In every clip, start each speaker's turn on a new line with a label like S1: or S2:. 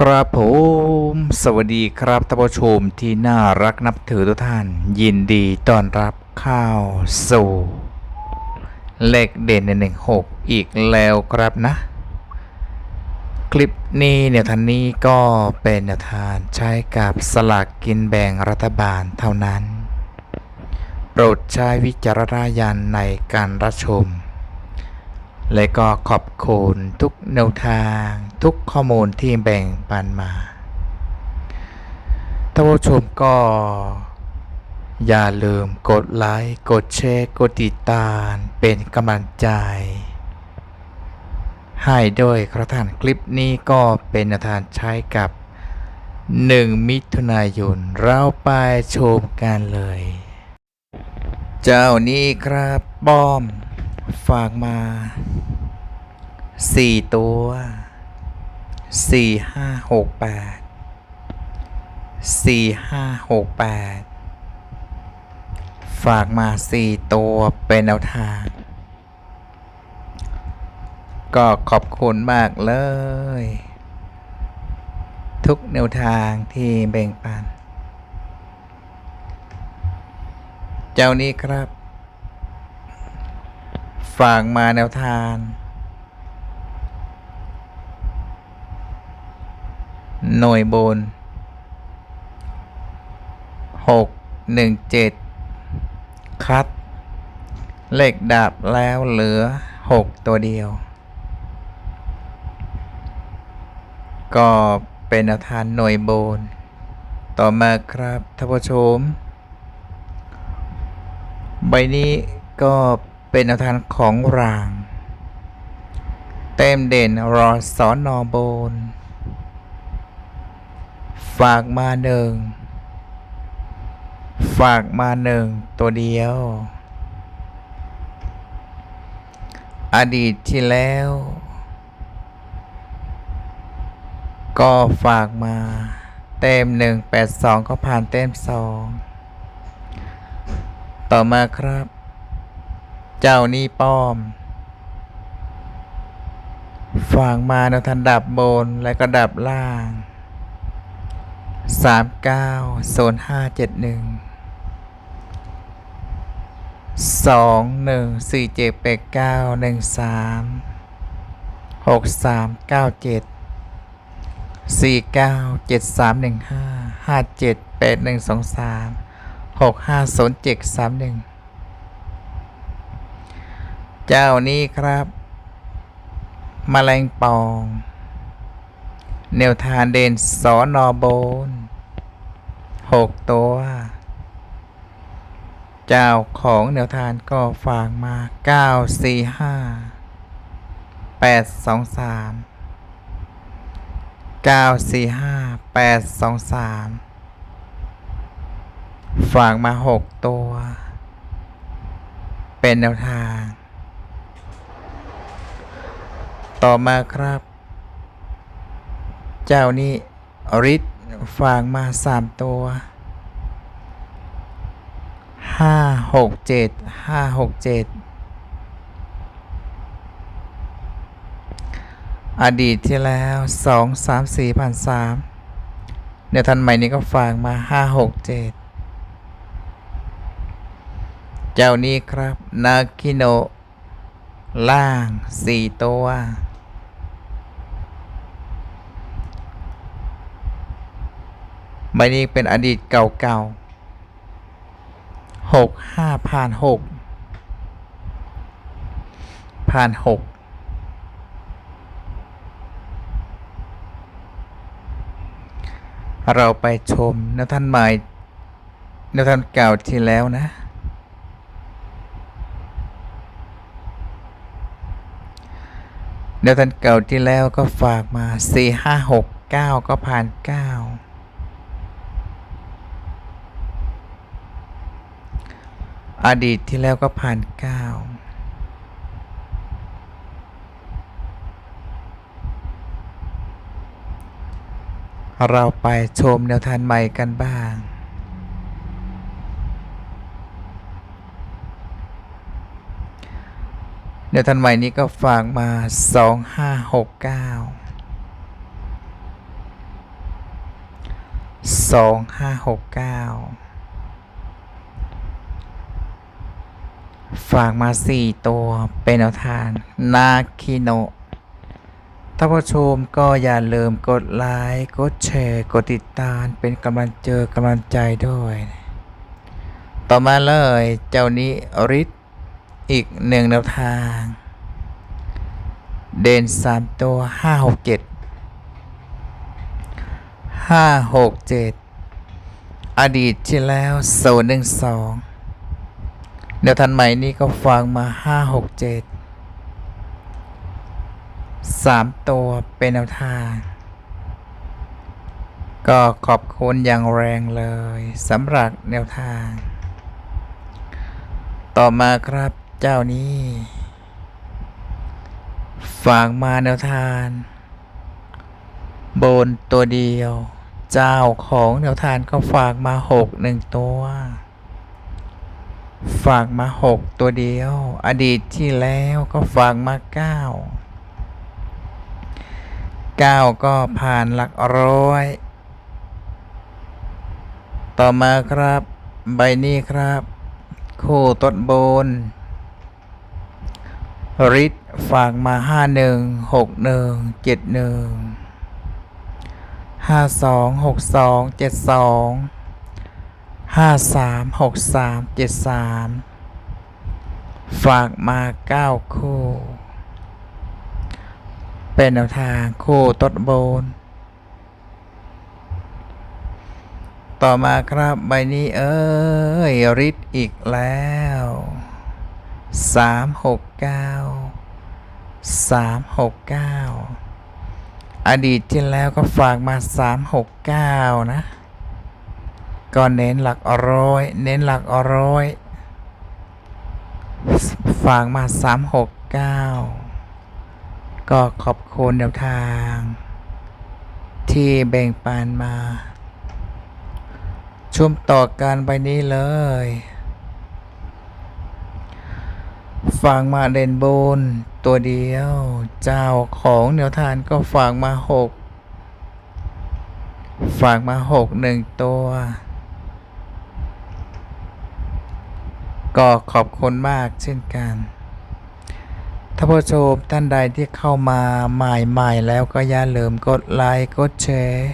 S1: ครับผมสวัสดีครับท่านผู้ชมที่น่ารักนับถือทุกท่าน ยินดีต้อนรับเข้าสู่ เลขเด่นในหนึ่งหกอีกแล้วครับนะ คลิปนี้เนี่ยท่านนี้ก็เป็นแนวทางใช้กับสลากกินแบ่งรัฐบาลเท่านั้น โปรดใช้วิจารณญาณในการรับชม และก็ขอบคุณทุกแนวทางทุกข้อมูลที่แบ่งปันมาท่านผู้ชมก็ อย่าลืมกดไลค์ กดแชร์ กดติดตามเป็นกำลังใจ ให้ด้วยครับท่านคลิปนี้ก็เป็นทางใช้กับ 1 มิถุนายน เราไปชมกันเลย เจ้านี้ครับป้อม ฝากมาสี่ตัวสี่ห้าหกแปดสี่ห้าหกแปดฝากมาสี่ตัวเป็นแนวทาง ก็ขอบคุณมากเลย ทุกแนวทางที่แบ่งปัน เจ้านี้ครับากมาแนวทางหน่วยบนหกหนึ่งเจ็ดคัด เลขดาบแล้วเหลือหกตัวเดียว ก็เป็นแนวทางหน่วยบน ต่อมาครับท่านผู้ชม ใบนี้ก็ เป็นแนวทางของราง เต็มเด่นรอสอนนอโบน ฝากมาหนึ่ง ฝากมาหนึ่งตัวเดียว อดีตที่แล้ว ก็ฝากมา เต็มหนึ่งแปดสองก็ผ่านเต็มสอง ต่อมาครับ เจ้านี่ป้อมฝากมาในทันดับบนและก็ดับล่างสามเก้าโซนห้าเจ็ดหนึ่งสองหนึ่งสี่เจ็ดแปดเก้าหนึ่งสามหกสาม เก้าเจ็ดสี่เก้าเจ็ดสามหนึ่งห้าห้าเจ็ดแปดหนึ่งสองสามหกห้าศูนย์เจ็ดสามหนึ่งเจ้านี้ครับมแมลงปองแนวทางเดนสอนอโบนหกตัว เจ้าของแนวทางก็ฝากมาเก้าสี่ห้าแปดสองสามเก้าสี่ห้าแปดสองสามฝากมาหกตัว เป็นแนวทาง ต่อมาครับ เจ้านี้ริดฝากมาสามตัวห้าหกเจ็ดห้าหกเจ็ดอดีตที่แล้วสองสามสี่พันสามเดี๋ยวทันใหม่นี้ก็ฝากมาห้าหกเจ็ดเจ้านี้ครับ นาคิโน ล่างสี่ตัว ใบนี้เป็นอดีตเก่าๆหกห้าผ่านหกผ่านหกเราไปชมนักท่านใหม่นักท่านเก่าที่แล้วนะนักท่านเก่าที่แล้วก็ฝากมาสี่ห้าหกเก้าก็ผ่านเก้า อดีตที่แล้วก็ผ่านเก้าเราไปชมแนวทางใหม่กันบ้างแนวทางใหม่นี้ก็ฝากมา 2569 2569 ฝากมาสี่ตัวเป็นแนวทางนาคิโนะท่านผู้ชมก็อย่าลืมกดไลค์กดแชร์กดติดตามเป็นกำลังเจอกำลังใจด้วย ต่อมาเลยเจ้านี้ริทอีกหนึ่งแนวทาง เด่นสามตัวห้าหกเจ็ดห้าหกเจ็ดอดีตที่แล้วโซนหนึ่งสอง เดี๋ยวทันใหม่นี้ก็ฟังมาห้าหกเจ็ดสามตัวเป็นแนวทาง ก็ขอบคุณอย่างแรงเลยสำหรับแนวทาง ต่อมาครับเจ้านี้ฝากมาแนวทาง บนตัวเดียว เจ้าของแนวทานก็ฝากมาหกหนึ่งตัว ฝากมาหกตัวเดียว อดีตที่แล้วก็ฝากมาเก้าเก้าก็ผ่านหลักร้อย ต่อมาครับ ใบนี้ครับ คู่ต้นบนริดฝากมาห้าหนึ่งหกหนึ่งเจ็ดหนึ่งห้าสองหกสองเจ็ดสอง ห้าสามหกสามเจ็ดสามฝากมาเก้าคู่ เป็นแนวทางคู่ต้นบน ต่อมาครับใบนี้เอ้ยริดอีกแล้วสามหกเก้าสามหกเก้าอดีตที่แล้วก็ฝากมาสามหกเก้านะ ก็เน้นหลักร้อย เน้นหลักร้อยฝากมาสามหกเก้าก็ขอบคุณแนวทาง ที่แบ่งปันมา ชุมต่อกันไปนี้เลยฝากมาเด่นบนตัวเดียว เจ้าของแนวทานก็ฝากมาหกฝากมาหกหนึ่งตัว ก็ขอบคุณมากเช่นกันถ้านผู้ชมท่านใดที่เข้ามาใหม่ๆแล้วก็อย่าลืมกดไลค์กดแชร์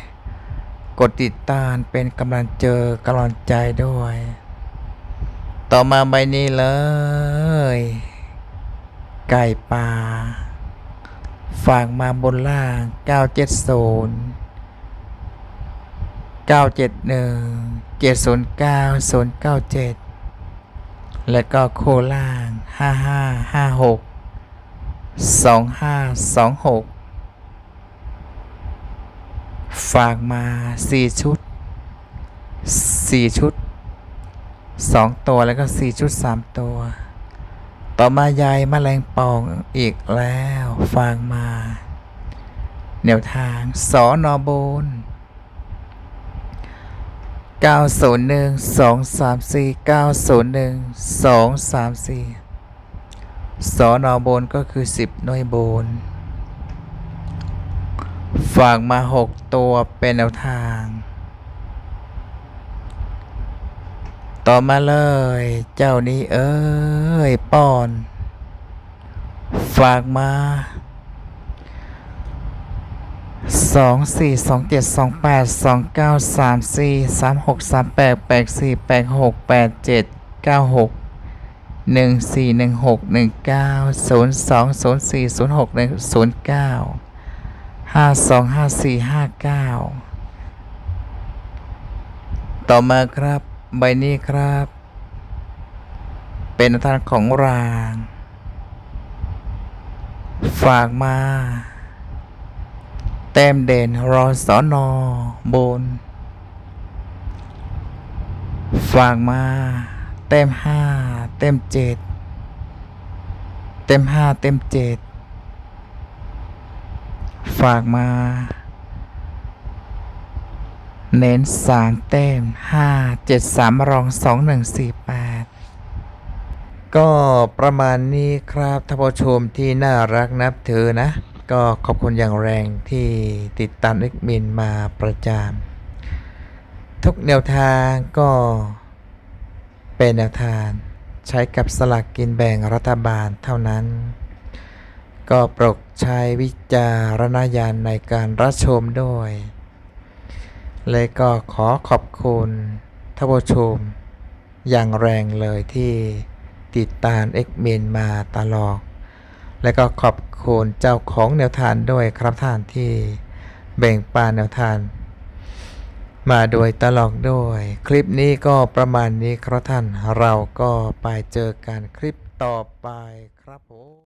S1: กดติดตามเป็นกำลังเจอกำลังใจด้วย ต่อมาใบนี้เลย ไก่ป่าฝากมาบนล่าง 970 971 709 097 และก็โคล่าง 5556 2526 ฝากมา 4 ชุด 4 ชุด 2 ตัวแล้วก็ 4 ชุด 3 ตัว ต่อมายายแมลงปองอีกแล้ว ฝากมา แนวทางสอนอบน 901 234 901 234สอนอบนก็คือ 10 หน่วยบน ฝากมา 6 ตัวเป็นแนวทาง ต่อมาเลย เจ้านี้เอ้ยป้อน ฝากมา องสี่สองเจ็ดสองแปดสองเก้าสามสี่สามหกสามแปดแปดสี่แปดหกแปดเจ็ดเก้าหกหนึ่งสี่หนึ่งหกหนึ่งเก้าศูนย์สองศูนย์สี่ศูนย์หกหนึ่งศูนย์เก้าห้าสองห้าสี่ห้าเก้าต่อมาครับใบนี้ครับ เป็นทางของราง ฝากมา ต้มเด่นรอสอนอบน ฝากมา เต็มห้าเต็มเจ็ดเต็มห้าเต็มเจ็ดฝากมา เน้นสามเต็มห้าเจ็ดสามรองสองหนึ่งสี่แปดก็ประมาณนี้ครับท่านผู้ชมที่น่ารักนับถือนะ ก็ขอบคุณอย่างแรงที่ติดตามเอ็กมินมาประจทุกแนวทางก็เป็นแนวทางใช้กับสลากกินแบ่งรัฐบาลเท่านั้น ก็โปรดใช้วิจารณญาณในการรับชมด้วย เลยก็ขอขอบคุณท่านผู้ชมอย่างแรงเลยที่ติดตามเอ็กเมนมาตลอด และก็ขอบคุณเจ้าของแนวทางด้วยครับท่านที่แบ่งปันแนวทางมาโดยตลอดด้วย คลิปนี้ก็ประมาณนี้ครับท่านเราก็ไปเจอกันคลิปต่อไปครับผม